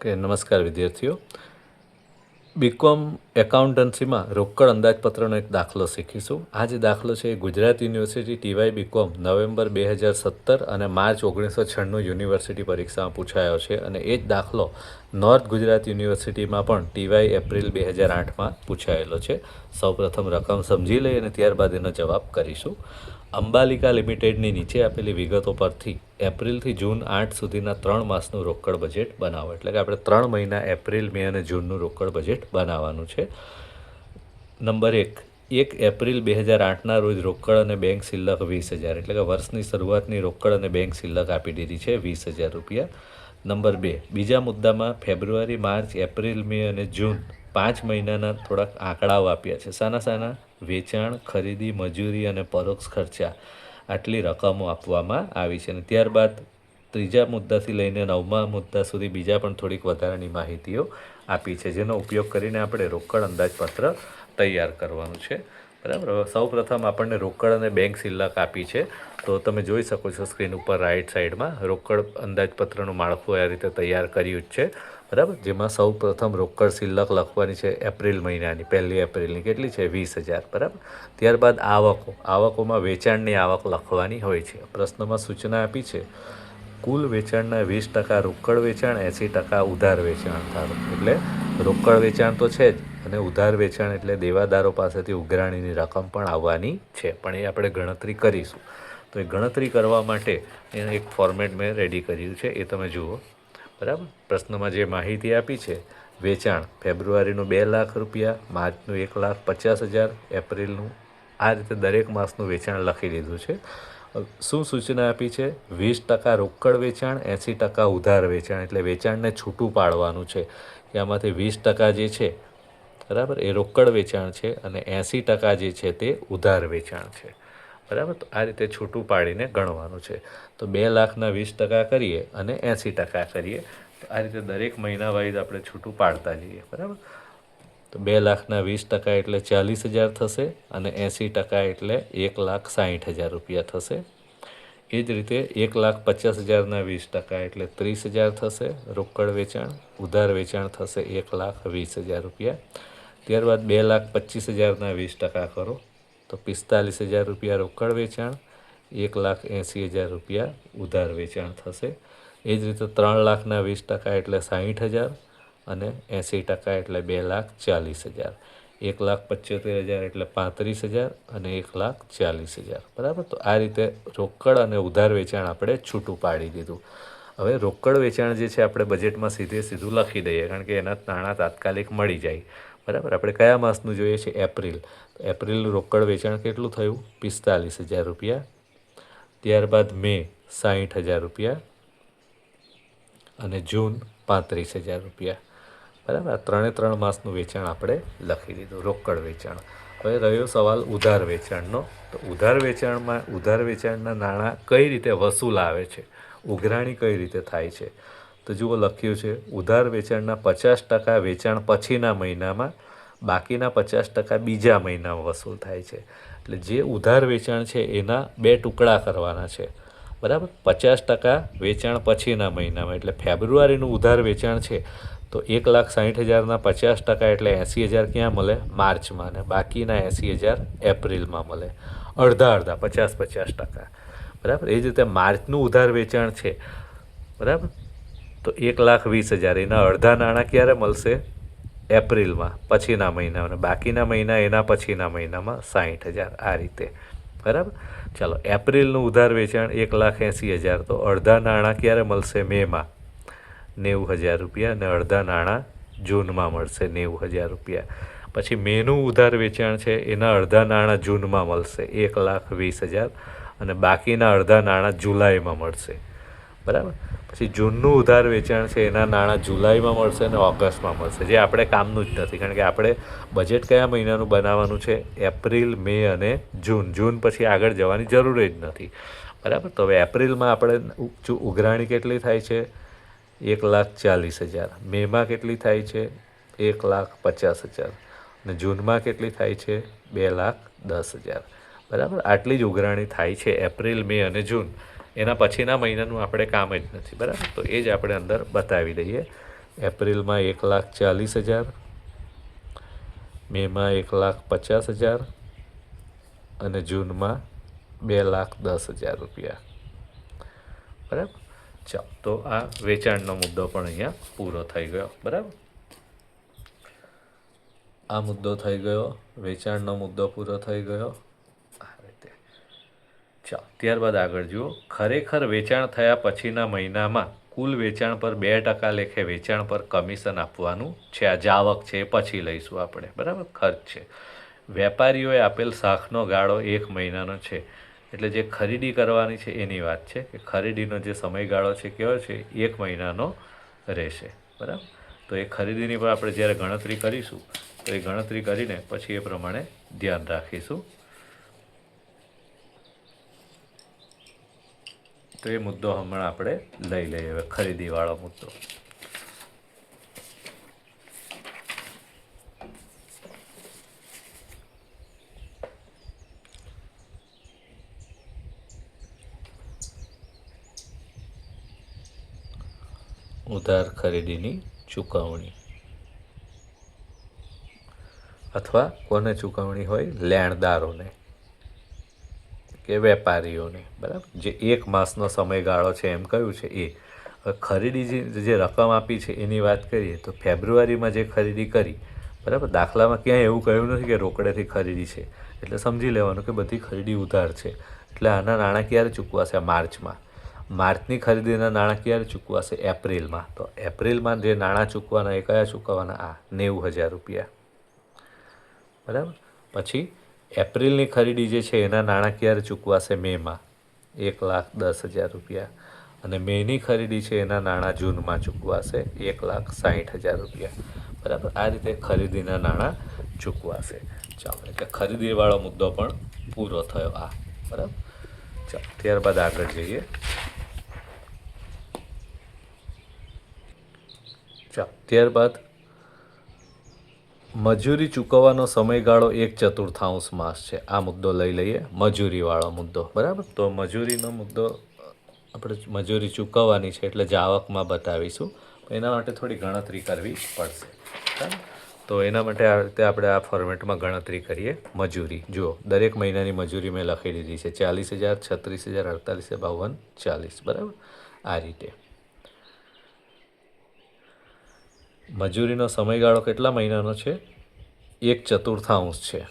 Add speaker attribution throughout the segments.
Speaker 1: કે નમસ્કાર વિદ્યાર્થીઓ. બીકોમ એકાઉન્ટન્સીમાં રોકડ અંદાજપત્રનો એક દાખલો શીખીશું. આ જે દાખલો છે એ Gujarat university TY B Com November બે હજાર સત્તર અને માર્ચ ઓગણીસો છન્નું યુનિવર્સિટી પરીક્ષામાં પૂછાયો છે અને એ જ દાખલો નોર્થ ગુજરાત યુનિવર્સિટીમાં પણ ટીવાય એપ્રિલ બે હજાર આઠમાં પૂછાયેલો છે. સૌપ્રથમ રકમ સમજી લઈ અને ત્યારબાદ એનો જવાબ કરીશું. અંબાલિકા લિમિટેડની નીચે આપેલી વિગતો પરથી એપ્રિલથી જૂન આઠ સુધીના ત્રણ માસનું રોકડ બજેટ બનાવો. એટલે કે આપણે ત્રણ મહિના એપ્રિલ, મે અને જૂનનું રોકડ બજેટ બનાવવાનું છે. નંબર એક એક એપ્રિલ બે હજાર આઠના રોજ રોકડ અને બેંક શિલ્લક વીસ હજાર. એટલે કે વર્ષની શરૂઆતની રોકડ અને બેંક શિલ્લક આપી દીધી છે વીસ હજાર રૂપિયા. નંબર બે, બીજા મુદ્દામાં ફેબ્રુઆરી, માર્ચ, એપ્રિલ, મે અને જૂન પાંચ મહિનાના થોડાક આંકડાઓ આપ્યા છે. સાના સાના વેચાણ, ખરીદી, મજૂરી અને પરોક્ષ ખર્ચા આટલી રકમો આપવામાં આવી છે અને ત્યારબાદ ત્રીજા મુદ્દાથી લઈને નવમા મુદ્દા સુધી બીજા પણ થોડીક વધારાની માહિતીઓ આપી છે, જેનો ઉપયોગ કરીને આપણે રોકડ અંદાજપત્ર તૈયાર કરવાનું છે. બરાબર? સૌ સૌપ્રથમ આપણને રોકડ અને બેંક શિલ્લક આપી છે. તો તમે જોઈ શકો છો સ્ક્રીન ઉપર રાઈટ સાઈડમાં રોકડ અંદાજપત્રનું માળખું આ રીતે તૈયાર કર્યું જ છે. બરાબર? જેમાં સૌ પ્રથમ રોકડ શિલ્લક લખવાની છે એપ્રિલ મહિનાની, પહેલી એપ્રિલની કેટલી છે? વીસ હજાર, બરાબર? ત્યારબાદ આવકો, આવકોમાં વેચાણની આવક લખવાની હોય છે. પ્રશ્નમાં સૂચના આપી છે, કુલ વેચાણના વીસ ટકા રોકડ વેચાણ, એંસી ટકા ઉધાર વેચાણ ધારો. એટલે રોકડ વેચાણ તો છે જ અને ઉધાર વેચાણ એટલે દેવાદારો પાસેથી ઉઘરાણીની રકમ પણ આવવાની છે. પણ એ આપણે ગણતરી કરીશું. તો એ ગણતરી કરવા માટે એક ફોર્મેટ મેં રેડી કર્યું છે. એ તમે જુઓ. બરાબર? પ્રશ્નમાં જે માહિતી આપી છે, વેચાણ ફેબ્રુઆરીનું બે લાખ રૂપિયા, માર્ચનું એક લાખ પચાસ હજાર, એપ્રિલનું આ રીતે દરેક માસનું વેચાણ લખી દીધું છે. શું સૂચના આપી છે? વીસ ટકા રોકડ વેચાણ, એંસી ટકા ઉધાર વેચાણ, એટલે વેચાણને છૂટું પાડવાનું છે. કે આમાંથી વીસ ટકા જે છે, બરાબર, એ રોકડ વેચાણ છે અને એંસી ટકા જે છે તે ઉધાર વેચાણ છે. બરાબર? તો આ રીતે છૂટું પાડીને ગણવાનું છે. તો બે લાખના વીસ ટકા કરીએ અને એંસી ટકા કરીએ. તો આ રીતે દરેક મહિના વાઇઝ આપણે છૂટું પાડતા જઈએ, બરાબર? તો બે લાખના વીસ ટકા એટલે ચાલીસ હજાર થશે અને એંસી ટકા એટલે એક લાખ સાહીઠ હજાર રૂપિયા થશે. એ જ રીતે એક લાખ પચાસ હજારના વીસ ટકા એટલે ત્રીસ હજાર થશે. રોકડ વેચાણ, ઉધાર વેચાણ થશે એક લાખ વીસ હજાર રૂપિયા. ત્યારબાદ બે લાખ પચીસ હજારના વીસ ટકા કરો. તો પિસ્તાલીસ હજાર રૂપિયા રોકડ વેચાણ, એક લાખ એંસી હજાર રૂપિયા ઉધાર વેચાણ થશે. એ જ રીતે ત્રણ લાખના વીસ ટકા એટલે સાહીઠ હજાર અને એંસી ટકા એટલે બે લાખ ચાલીસ હજાર. એક લાખ પંચોતેર હજાર એટલે પાંત્રીસ હજાર અને એક લાખ ચાલીસ હજાર. બરાબર? તો આ રીતે રોકડ અને ઉધાર વેચાણ આપણે છૂટું પાડી દીધું. હવે રોકડ વેચાણ જે છે, આપણે બજેટમાં સીધે સીધું લખી દઈએ, કારણ કે એના નાણાં તાત્કાલિક મળી જાય. બરાબર. આપણે કયા માસનું જોઈએ છે? એપ્રિલ. એપ્રિલનું રોકડ વેચાણ કેટલું થયું? પિસ્તાલીસ હજાર રૂપિયા. ત્યારબાદ મે સાહીઠ હજાર રૂપિયા. અને જૂન પાંત્રીસ હજાર રૂપિયા. બરાબર. ત્રણે ત્રણ માસનું વેચાણ આપણે લખી દીધું. રોકડ વેચાણ. હવે રહ્યો સવાલ ઉધાર વેચાણનો. તો ઉધાર વેચાણમાં, ઉધાર વેચાણના નાણાં કઈ રીતે વસૂલ આવે છે? ઉઘરાણી કઈ રીતે થાય છે? તો જુઓ લખ્યું છે, ઉધાર વેચાણના પચાસ ટકા વેચાણ પછીના મહિનામાં, બાકીના પચાસ ટકા બીજા મહિનામાં વસૂલ થાય છે. એટલે જે ઉધાર વેચાણ છે, એના બે ટુકડા કરવાના છે. બરાબર? પચાસ ટકા વેચાણ પછીના મહિનામાં. એટલે ફેબ્રુઆરીનું ઉધાર વેચાણ છે, તો એક લાખ સાહીઠ હજારના પચાસ ટકા એટલે એંસી હજાર ક્યાં મળે? માર્ચમાં. ને બાકીના એંસી હજાર એપ્રિલમાં મળે. અડધા અડધા, પચાસ પચાસ ટકા. બરાબર? એ જ રીતે માર્ચનું ઉધાર વેચાણ છે. બરાબર? તો એક લાખ વીસ હજાર એના અડધા નાણાં ક્યારે મળશે? એપ્રિલમાં, પછીના મહિનામાં અને બાકીના મહિના, એના પછીના મહિનામાં સાહીઠ હજાર, આ રીતે. બરાબર? ચાલો, એપ્રિલનું ઉધાર વેચાણ એક લાખ એંસી હજાર, તો અડધા નાણાં ક્યારે મળશે મેમાં? નેવું હજાર રૂપિયા અને અડધા નાણાં જૂનમાં મળશે, નેવું હજાર રૂપિયા. પછી મેનું ઉધાર વેચાણ છે, એના અડધા નાણાં જૂનમાં મળશે, એક લાખ વીસ હજાર અને બાકીના અડધા નાણાં જુલાઈમાં મળશે. બરાબર? પછી જૂનનું ઉધાર વેચાણ છે, એના નાણાં જુલાઈમાં મળશે અને ઓગસ્ટમાં મળશે. જે આપણે કામનું જ નથી, કારણ કે આપણે બજેટ કયા મહિનાનું બનાવવાનું છે? એપ્રિલ, મે અને જૂન. જૂન પછી આગળ જવાની જરૂર જ નથી. બરાબર? તો હવે એપ્રિલમાં આપણે ઉઘરાણી કેટલી થાય છે? એક લાખ ચાલીસ હજાર. મેમાં કેટલી થાય છે? એક લાખ પચાસ હજાર. અને જૂનમાં કેટલી થાય છે? બે લાખ દસ હજાર. બરાબર? આટલી જ ઉઘરાણી થાય છે એપ્રિલ, મે અને જૂન. એના પછીના મહિનાનું આપણે કામ જ નથી, બરાબર? તો એ જ આપણે અંદર બતાવી દઈએ. એપ્રિલમાં એક લાખ ચાલીસ હજાર, મેમાં એક લાખ પચાસ હજાર, અને જૂનમાં બે લાખ દસ હજાર રૂપિયા. બરાબર? ચાલો, તો આ વેચાણનો મુદ્દો પણ અહીંયા પૂરો થઈ ગયો, બરાબર? આ મુદ્દો થઈ ગયો, વેચાણનો મુદ્દો પૂરો થઈ ગયો. ચાલો ત્યારબાદ આગળ જુઓ. ખરેખર વેચાણ થયા પછીના મહિનામાં કુલ વેચાણ પર બે ટકા લેખે વેચાણ પર કમિશન આપવાનું છે. આ જાવક છે, પછી લઈશું આપણે. બરાબર? ખર્ચ છે. વેપારીઓએ આપેલ શાખનો ગાળો એક મહિનાનો છે. એટલે જે ખરીદી કરવાની છે એની વાત છે કે ખરીદીનો જે સમયગાળો છે કેવો છે? એક મહિનાનો રહેશે. બરાબર? તો એ ખરીદીની પણ આપણે જ્યારે ગણતરી કરીશું, તો એ ગણતરી કરીને પછી એ પ્રમાણે ધ્યાન રાખીશું. તો એ મુદ્દો હમણાં આપણે લઈ લઈએ હવે ખરીદીવાળો મુદ્દો. ઉધાર ખરીદીની ચૂકવણી. અથવા કોને ચૂકવણી હોય? લેણદારોને. કે વેપારીઓને, બરાબર? જે એક માસનો સમયગાળો છે એમ કહ્યું છે એ. ખરીદી જે રકમ આપી છે એની વાત કરીએ તો ફેબ્રુઆરીમાં જે ખરીદી કરી, બરાબર? દાખલામાં ક્યાંય એવું કહ્યું નથી કે રોકડેથી ખરીદી છે. એટલે સમજી લેવાનું કે બધી ખરીદી ઉધાર છે. એટલે આના નાણાં ક્યારે ચૂકવાશે માર્ચમાં. માર્ચની ખરીદીના નાણાં ક્યારે ચૂકવાશે એપ્રિલમાં. તો એપ્રિલમાં જે નાણાં ચૂકવાના એ કયા ચૂકવવાના આ નેવું હજાર રૂપિયા. બરાબર? પછી એપ્રિલની ખરીદી જે છે એના નાણાં ક્યારે ચૂકવાશે મેમાં. એક લાખ દસ હજાર રૂપિયા. અને મેની ખરીદી છે એના નાણાં જૂનમાં ચૂકવાશે એક લાખ સાહીઠ હજાર રૂપિયા. બરાબર, આ રીતે ખરીદીના નાણાં ચૂકવાશે. ચાલો, એટલે ખરીદીવાળો મુદ્દો પણ પૂરો થયો આ. બરાબર? ચાલો, ત્યારબાદ આગળ જઈએ. ચાલો, ત્યારબાદ મજૂરી ચૂકવવાનો સમયગાળો એક ચતુર્થાંશ માસ છે. આ મુદ્દો લઈ લઈએ. મજૂરીવાળો મુદ્દો. બરાબર? તો મજૂરીનો મુદ્દો આપણે મજૂરી ચૂકવવાની છે એટલે જાવકમાં બતાવીશું. એના માટે થોડી ગણતરી કરવી પડશે. તો એના માટે આ રીતે આપણે આ ફોર્મેટમાં ગણતરી કરીએ. મજૂરી. જુઓ, દરેક મહિનાની મજૂરી મેં લખી દીધી છે. ચાલીસ હજાર, છત્રીસ હજાર, અડતાલીસ બાવન, ચાલીસ. બરાબર? આ રીતે. મજૂરીનો સમયગાળો કેટલા મહિનાનો છે? એક ચતુર્થાંશ છે.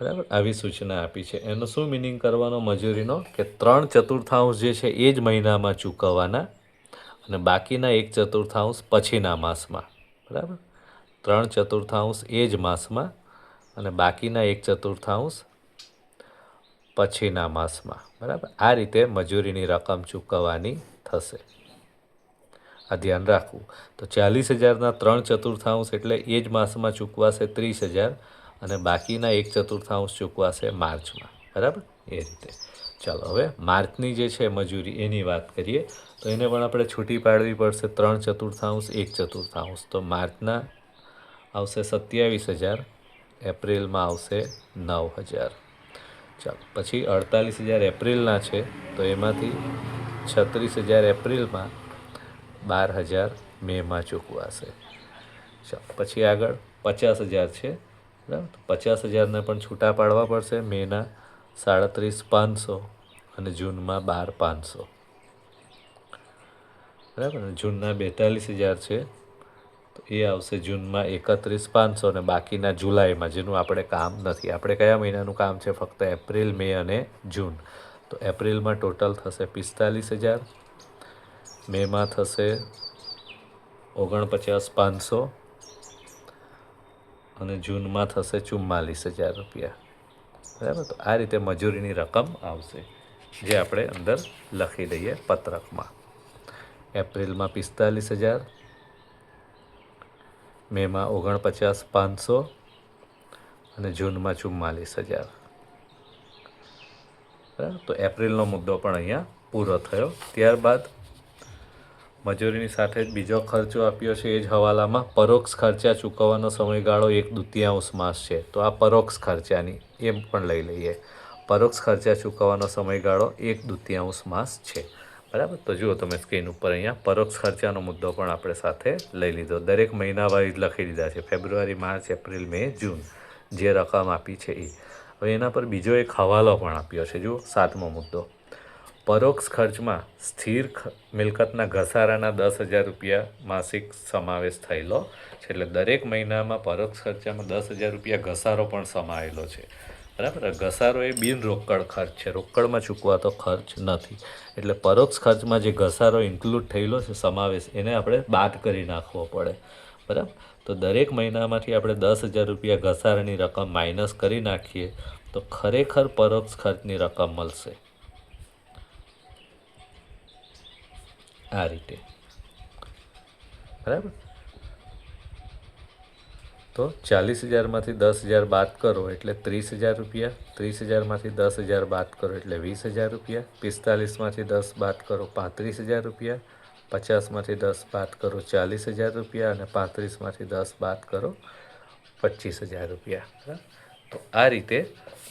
Speaker 1: બરાબર? આવી સૂચના આપી છે. એનો શું મિનિંગ કરવાનો? મજૂરીનો કે ત્રણ ચતુર્થાંશ જે છે એ જ મહિનામાં ચૂકવવાના અને બાકીના એક ચતુર્થાંશ પછીના માસમાં. બરાબર? ત્રણ ચતુર્થાંશ એ જ માસમાં અને બાકીના એક ચતુર્થાંશ પછીના માસમાં. બરાબર? આ રીતે મજૂરીની રકમ ચૂકવવાની થશે. આ ધ્યાન રાખવું. તો ચાલીસ હજારના ત્રણ ચતુર્થાંશ એટલે એ જ માસમાં ચૂકવાશે ત્રીસ હજાર અને બાકીના એક ચતુર્થાંશ ચૂકવાશે માર્ચમાં. બરાબર? એ રીતે. ચાલો, હવે માર્ચની જે છે મજૂરી, એની વાત કરીએ. તો એને પણ આપણે છૂટી પાડવી પડશે ત્રણ ચતુર્થાંશ, એક ચતુર્થાંશ. તો માર્ચના આવશે સત્યાવીસ હજાર, એપ્રિલમાં આવશે નવ હજાર. ચાલો, પછી અડતાલીસ હજાર એપ્રિલના છે. તો એમાંથી છત્રીસ હજાર એપ્રિલમાં બાર હજાર મેમાં ચૂકવાશે. ચાલો, પછી આગળ પચાસ હજાર છે, બરાબર? પચાસ હજારને પણ છૂટા પાડવા પડશે મેના સાડત્રીસ પાંચસો અને જૂનમાં બાર પાંચસો. બરાબર? જૂનના બેતાલીસ હજાર છે, તો એ આવશે જૂનમાં એકત્રીસ પાંચસો અને બાકીના જુલાઈમાં, જેનું આપણે કામ નથી. આપણે કયા મહિનાનું કામ છે? ફક્ત એપ્રિલ, મે અને જૂન. તો એપ્રિલમાં ટોટલ થશે પિસ્તાલીસ હજાર મેમાં થશે ઓગણપચાસ પાંચસો અને જૂનમાં થશે ચુમ્માલીસ હજાર રૂપિયા. બરાબર? તો આ રીતે મજૂરીની રકમ આવશે, જે આપણે અંદર લખી દઈએ પત્રકમાં. એપ્રિલમાં પિસ્તાલીસ હજાર, મેમાં ઓગણપચાસ પાંચસો અને જૂનમાં ચુમ્માલીસ હજાર. બરાબર? તો એપ્રિલનો મુદ્દો પણ અહીંયા પૂરો થયો. ત્યારબાદ મજૂરીની સાથે જ બીજો ખર્ચો આપ્યો છે એ જ હવાલામાં પરોક્ષ ખર્ચા ચૂકવવાનો સમયગાળો એક દ્વિતીયાંશ માસ છે. તો આ પરોક્ષ ખર્ચાની એમ પણ લઈ લઈએ. પરોક્ષ ખર્ચા ચૂકવવાનો સમયગાળો એક દુત્યાંશ માસ છે. બરાબર? તો જુઓ તમે સ્ક્રીન ઉપર અહીંયા પરોક્ષ ખર્ચાનો મુદ્દો પણ આપણે સાથે લઈ લીધો. દરેક મહિના વાઇઝ લખી દીધા છે. February, March, April, May, June જે રકમ આપી છે એ હવે એના પર બીજો એક હવાલો પણ આપ્યો છે. જુઓ, સાતમો મુદ્દો. પરોક્ષ ખર્ચમાં સ્થિર મિલકતના ઘસારાના દસ હજાર રૂપિયા માસિક સમાવેશ થયેલો છે. એટલે દરેક મહિનામાં પરોક્ષ ખર્ચામાં દસ હજાર રૂપિયા ઘસારો પણ સમાયેલો છે. બરાબર? ઘસારો એ બિનરોકડ ખર્ચ છે. રોકડમાં ચૂકવાતો ખર્ચ નથી. એટલે પરોક્ષ ખર્ચમાં જે ઘસારો ઇન્ક્લુડ થયેલો છે, સમાવેશ, એને આપણે બાદ કરી નાખવો પડે. બરાબર? તો દરેક મહિનામાંથી આપણે દસ હજાર રૂપિયા ઘસારાની રકમ માઇનસ કરી નાખીએ, તો ખરેખર પરોક્ષ ખર્ચની રકમ મળશે. આ રીતે. બરાબર? તો ચાલીસ હજારમાંથી દસ હજાર બાદ કરો એટલે ત્રીસ હજાર રૂપિયા, ત્રીસ હજારમાંથી દસ હજાર બાદ કરો એટલે વીસ હજાર રૂપિયા, પિસ્તાલીસમાંથી દસ બાદ કરો પાંત્રીસ હજાર રૂપિયા, પચાસમાંથી દસ બાદ કરો ચાલીસ હજાર રૂપિયા અને પાંત્રીસમાંથી દસ બાદ કરો પચીસ હજાર રૂપિયા? તો આ રીતે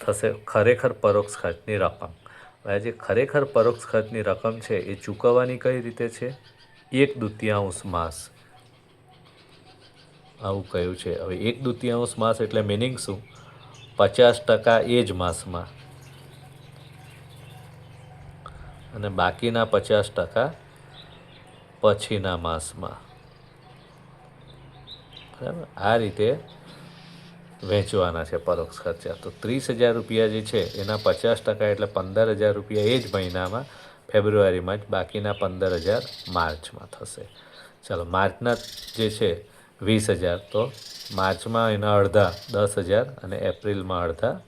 Speaker 1: થશે ખરેખર પરોક્ષ ખર્ચની રકમ. જે ખરેખર પરોક્ષ ખર્ચની રકમ છે, એ ચૂકવવાની કઈ રીતે છે? એક દુતિયાંશ માસ. આવું કહ્યું છે. હવે એક દુતિયાંશ માસ એટલે મિનિંગ શું? પચાસ ટકા એ જ માસમાં. અને બાકીના પચાસ ટકા પછીના માસમાં. બરાબર? આ રીતે વહેંચવાના છે પરોક્ષ ખર્ચા. તો ત્રીસ હજાર રૂપિયા જે છે, એના પચાસ ટકા એટલે પંદર હજાર રૂપિયા એ જ મહિનામાં ફેબ્રુઆરીમાં જ બાકીના પંદર હજાર માર્ચમાં થશે. ચાલો, માર્ચના જે છે, વીસ હજાર. તો માર્ચમાં એના અડધા દસ હજાર અને એપ્રિલમાં અડધા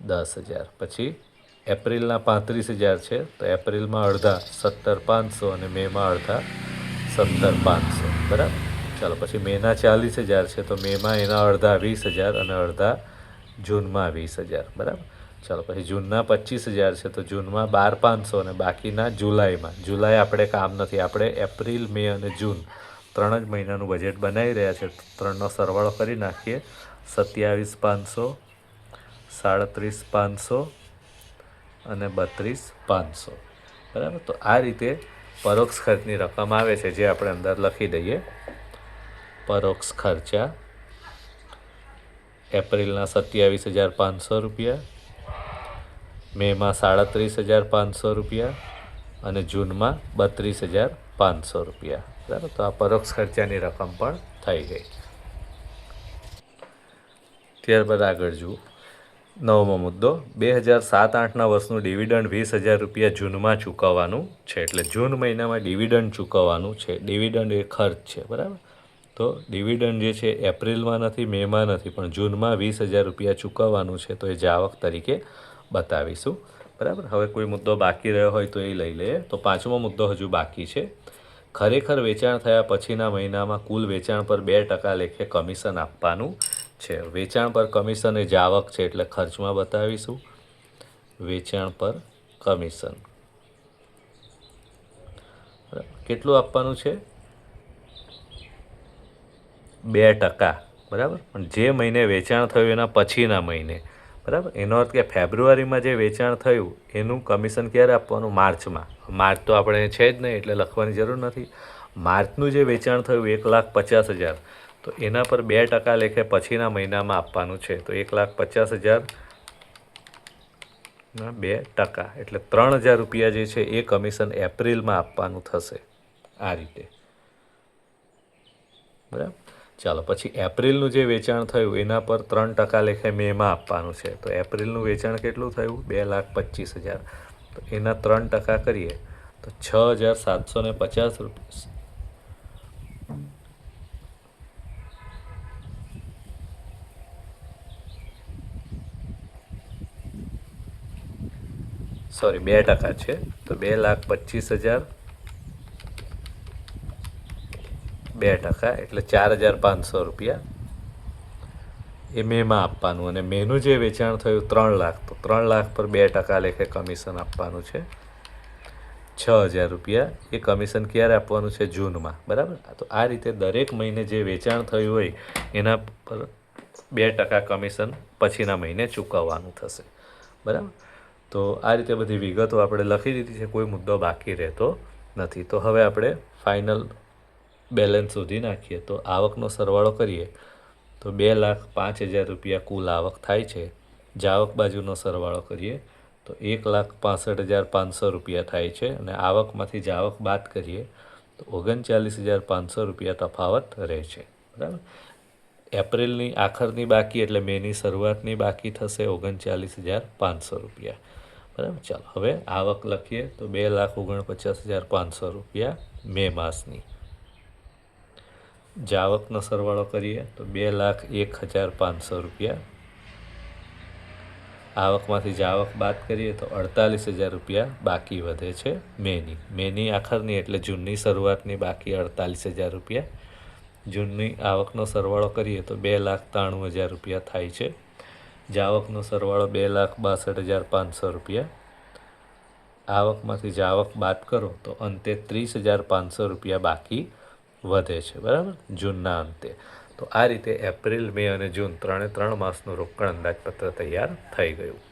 Speaker 1: દસ હજાર. પછી એપ્રિલના પાંત્રીસ હજાર છે, તો એપ્રિલમાં અડધા સત્તર પાંચસો અને મેમાં અડધા સત્તર પાંચસો. બરાબર? ચાલો, પછી મેના ચાલીસ હજાર છે, તો મેમાં એના અડધા વીસ હજાર અને અડધા જૂનમાં વીસ હજાર, બરાબર? ચાલો, પછી જૂનના પચીસ હજાર છે, તો જૂનમાં બાર પાંચસો અને બાકીના જુલાઈમાં. જુલાઈ આપણે કામ નથી, આપણે એપ્રિલ, મે અને જૂન ત્રણ જ મહિનાનું બજેટ બનાવી રહ્યા છે. ત્રણનો સરવાળો કરી નાખીએ. સત્યાવીસ પાંચસો, સાડત્રીસ પાંચસો અને બત્રીસ પાંચસો. બરાબર? તો આ રીતે પરોક્ષ ખર્ચની રકમ આવે છે, જે આપણે અંદર લખી દઈએ. પરોક્ષ ખર્ચા. એપ્રિલના સત્યાવીસ હજાર પાંચસો રૂપિયા. મેમાં સાડત્રીસ હજાર પાંચસો રૂપિયા અને જૂનમાં બત્રીસ હજાર પાંચસો રૂપિયા. બરાબર? તો આ પરોક્ષ ખર્ચાની રકમ પણ થઈ ગઈ. ત્યારબાદ આગળ જુઓ. નવમો મુદ્દો, બે હજાર સાત આઠના વર્ષનું ડિવિડન્ડ વીસ હજાર રૂપિયા જૂનમાં ચૂકવવાનું છે. એટલે જૂન મહિનામાં ડિવિડન્ડ ચૂકવવાનું છે. ડિવિડન્ડ એ ખર્ચ છે. બરાબર? તો ડિવિડન્ડ જે છે એપ્રિલમાં નથી, મેમાં નથી, પણ જૂનમાં વીસ હજાર રૂપિયા ચૂકવવાનું છે તો એ જાવક તરીકે બતાવીશું. બરાબર? હવે કોઈ મુદ્દો બાકી રહ્યો હોય તો એ લઈ લઈએ. તો પાંચમો મુદ્દો હજુ બાકી છે. ખરેખર વેચાણ થયા પછીના મહિનામાં કુલ વેચાણ પર બે ટકા લેખે કમિશન આપવાનું છે. વેચાણ પર કમિશન એ જાવક છે એટલે ખર્ચમાં બતાવીશું. વેચાણ પર કમિશન. કેટલું આપવાનું છે? બે ટકા, બરાબર? પણ જે મહિને વેચાણ થયું એના પછીના મહિને, બરાબર? એનો અર્થ કે ફેબ્રુઆરીમાં જે વેચાણ થયું, એનું કમિશન ક્યારે આપવાનું? માર્ચમાં. માર્ચ તો આપણે છે જ નહીં, એટલે લખવાની જરૂર નથી. માર્ચનું જે વેચાણ થયું, એક લાખ પચાસ હજાર. તો એના પર બે ટકા લેખે પછીના મહિનામાં આપવાનું છે. તો એક લાખ પચાસ હજાર બે ટકા. એટલે ત્રણ હજાર રૂપિયા જે છે, એ કમિશન એપ્રિલમાં આપવાનું થશે. આ રીતે. બરાબર? ચાલો, પછી એપ્રિલનું જે વેચાણ થયું, એના પર ત્રણ ટકા લેખે મેમાં આપવાનું છે. તો એપ્રિલનું વેચાણ કેટલું થયું? બે લાખ પચીસ હજાર. તો એના ત્રણ ટકા કરીએ. તો છ હજાર સાતસો ને પચાસ રૂપિયા સોરી, બે ટકા છે. તો બે લાખ પચીસ હજાર બે ટકા, એટલે ચાર હજાર પાંચસો રૂપિયા એ મેમાં આપવાનું અને મેનું જે વેચાણ થયું ત્રણ લાખ, તો ત્રણ લાખ પર બે ટકા લેખે કમિશન આપવાનું છે. છ હજાર રૂપિયા એ કમિશન ક્યારે આપવાનું છે? જૂનમાં. બરાબર? તો આ રીતે દરેક મહિને જે વેચાણ થયું હોય, એના પર બે ટકા કમિશન પછીના મહિને ચૂકવવાનું થશે. બરાબર? તો આ રીતે બધી વિગતો આપણે લખી દીધી છે, કોઈ મુદ્દો બાકી રહેતો નથી. તો હવે આપણે ફાઇનલ બેલેન્સ શોધી નાખીએ તો આવકનો સરવાળો કરીએ, તો બે લાખ પાંચ હજાર રૂપિયા કુલ આવક થાય છે. જાવક બાજુનો સરવાળો કરીએ, તો એક લાખ પાસઠ હજાર પાંચસો રૂપિયા થાય છે અને આવકમાંથી જાવક બાદ કરીએ, તો ઓગણચાલીસ હજાર પાંચસો રૂપિયા તફાવત રહે છે. બરાબર? એપ્રિલની આખરની બાકી એટલે મેની શરૂઆતની બાકી થશે ઓગણચાલીસ હજાર પાંચસો રૂપિયા. બરાબર? ચાલો, હવે આવક લખીએ, તો બે લાખ ઓગણપચાસ હજાર પાંચસો રૂપિયા મે માસની. જાવકનો સરવાળો કરીએ તો બે લાખ એક હજાર પાંચસો રૂપિયા. આવકમાંથી જાવક બાદ કરીએ તો અડતાલીસ હજાર રૂપિયા બાકી વધે છે મેની. મેની આખરની એટલે જૂનની શરૂઆતની બાકી અડતાલીસ હજાર રૂપિયા. જૂનની આવકનો સરવાળો કરીએ તો બે લાખ ત્રાણું હજાર રૂપિયા થાય છે. જાવકનો સરવાળો બે લાખ બાસઠ હજાર પાંચસો રૂપિયા. આવકમાંથી જાવક બાદ કરો તો અંતે ત્રીસ હજાર પાંચસો રૂપિયા બાકી વધે છે, બરાબર? જૂનના અંતે. તો આ રીતે એપ્રિલ, મે અને જૂન ત્રણે ત્રણ માસનું રોકડ અંદાજપત્ર તૈયાર થઈ ગયું.